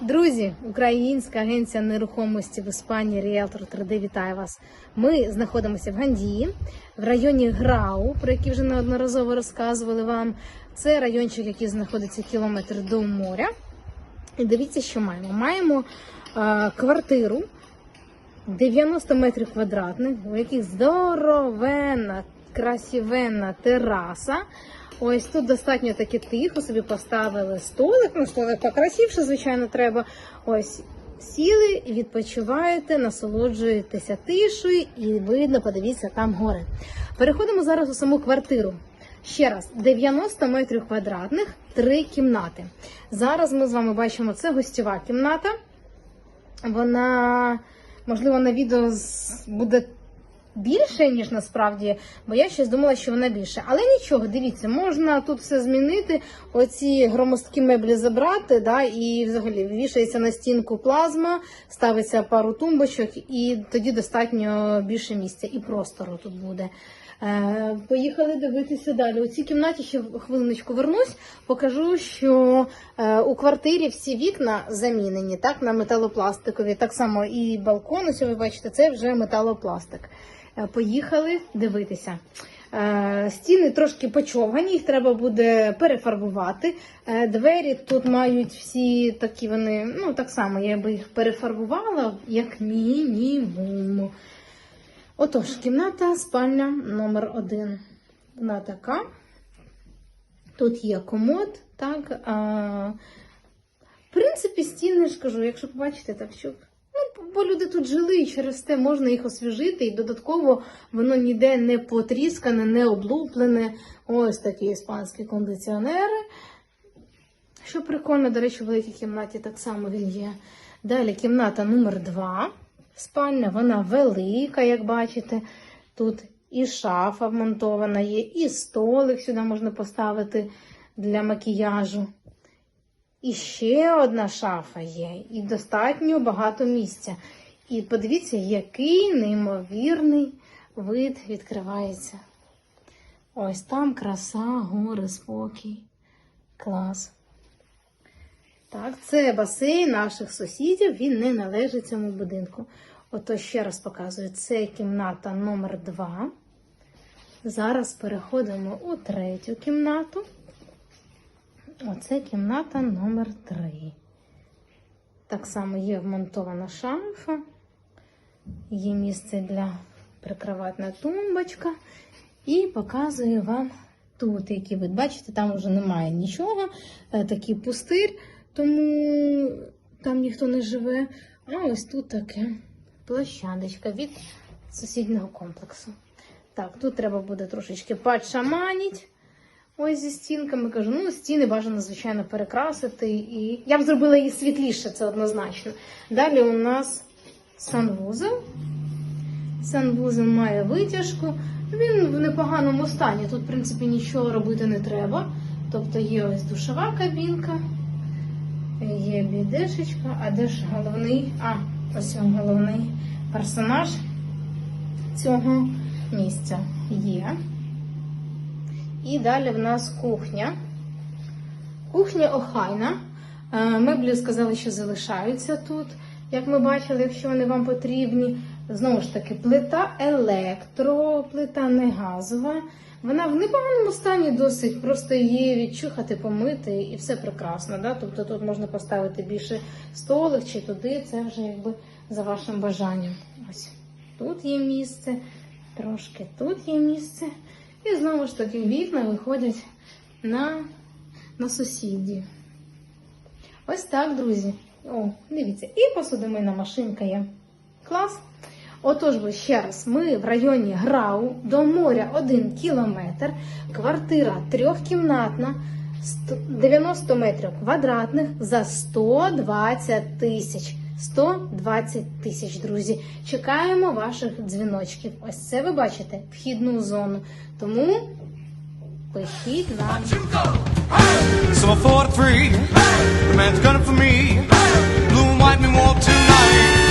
Друзі, Українська агенція нерухомості в Іспанії Ріелтор 3D вітає вас. Ми знаходимося в Гандії, в районі Грау, про який вже неодноразово розказували вам. Це райончик, який знаходиться кілометр до моря. І дивіться, що маємо. Маємо е, квартиру 90 метрів квадратних, у яких здоровенна, красивенна тераса. Ось тут достатньо таки тихо, собі поставили столик, ну столик покрасивше, звичайно, треба. Ось сіли, відпочиваєте, насолоджуєтеся тишою і видно, подивіться, там гори. Переходимо зараз у саму квартиру. Ще раз, 90 метрів квадратних, три кімнати. Зараз ми з вами бачимо, це гостьова кімната. Вона, можливо, на відео буде більше, ніж насправді, бо я щось думала, що вона більше. Але нічого, дивіться, можна тут все змінити, оці громоздкі меблі забрати, да, і взагалі вішається на стінку плазма, ставиться пару тумбочок, і тоді достатньо більше місця і простору тут буде. Е, поїхали дивитися далі. У цій кімнаті ще хвилиночку вернусь, покажу, що е, у квартирі всі вікна замінені так, на металопластикові. Так само і балкон, ось ви бачите, це вже металопластик. Е, Поїхали дивитися. Е, Стіни трошки почовгані, їх треба буде перефарбувати. Е, Двері тут мають всі такі вони, ну так само, я би їх перефарбувала, як мінімум. Отож, кімната, спальня номер один. Вона така. Тут є комод, так. А, в принципі, стіни ж кажу, якщо побачите, так. Ну, бо люди тут жили, і через те можна їх освіжити, і додатково воно ніде не потріскане, не облуплене. Ось такі іспанські кондиціонери. Що прикольно, до речі, в великій кімнаті так само він є. Далі кімната номер 2 Спальня, вона велика, як бачите. Тут і шафа вмонтована є, і столик сюди можна поставити для макіяжу. І ще одна шафа є, і достатньо багато місця. І подивіться, який неймовірний вид відкривається. Ось там краса, гори, спокій. Клас. Так, це басейн наших сусідів, він не належить цьому будинку. Ото ще раз показую, це кімната номер 2. Зараз переходимо у третю кімнату. Оце кімната номер 3. Так само є вмонтована шафа, є місце для прикроватна тумбочка. І показую вам тут, який вид. Бачите, там вже немає нічого, е, такий пустир, тому там ніхто не живе. А ось тут таке площадочка від сусіднього комплексу. Так, тут треба буде трошечки подшаманіть. Ось зі стінками кажу, ну стіни бажано, звичайно, перекрасити. І я б зробила її світліше, це однозначно. Далі у нас санвузел. Санвузел має витяжку. Він в непоганому стані. Тут, в принципі, нічого робити не треба. Тобто є ось душова кабінка, є бідешечка, а де ж головний? А, ось головний персонаж цього місця є. І далі в нас кухня. Кухня охайна. Е, Меблі сказали, що залишаються тут. Як ми бачили, якщо вони вам потрібні. Знову ж таки, плита електро, плита не газова. Вона в непоганому стані досить, просто її відчухати, помити і все прекрасно. Да? Тобто тут можна поставити більше столик чи туди, це вже якби за вашим бажанням. Ось тут є місце, трошки тут є місце. І знову ж таки вікна виходять на, на сусідів. Ось так, друзі. О, дивіться, і посудомийна машинка є. Клас. Отож, бо ще раз, ми в районі Грау, до моря 1 кілометр, квартира трьохкімнатна, 90 метрів квадратних за 120 тисяч. 120 тисяч, друзі. Чекаємо ваших дзвіночків. Ось це ви бачите вхідну зону. Тому пишіть нам. So I fought free. The man's gunning for me. Blue and white me walk tonight.